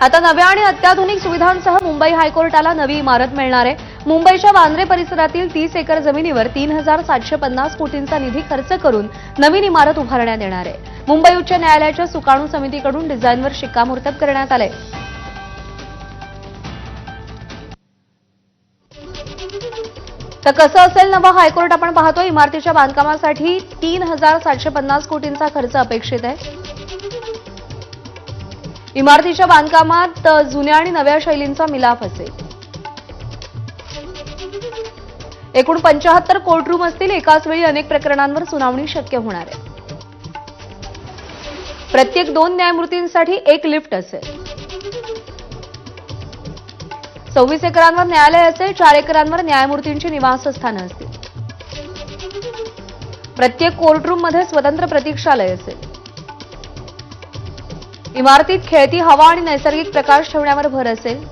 आता नव्या आणि अत्याधुनिक सुविधांसह मुंबई हायकोर्टाला नवी इमारत मिळणार आहे. मुंबईच्या वांद्रे परिसरातील तीस एकर जमिनीवर तीन हजार सातशे पन्नास कोटींचा निधी खर्च करून नवीन इमारत उभारण्यात येणार आहे. मुंबई उच्च न्यायालयाच्या सुकाणू समितीकडून डिझाईनवर शिक्कामोर्तब करण्यात आले तर कसं असेल नवं हायकोर्ट? आपण पाहतो इमारतीच्या बांधकामासाठी तीन हजार सातशे पन्नास कोटींचा खर्च अपेक्षित आहे. इमारतीच्या बांधकामात जुन्या आणि नव्या शैलींचा मिलाफ असेल एकूण पंचाहत्तर कोर्टरूम असतील एकाच वेळी अनेक प्रकरणांवर सुनावणी शक्य होणार आहे. प्रत्येक दोन न्यायमूर्तींसाठी एक लिफ्ट असेल. सव्वीस एकरांवर न्यायालय असेल चार एकरांवर न्यायमूर्तींची निवासस्थानं असतील. प्रत्येक कोर्टरूममध्ये स्वतंत्र प्रतीक्षालय असेल. इमारतीत खेळती हवा आणि नैसर्गिक प्रकाश ठेवण्यावर भर असेल.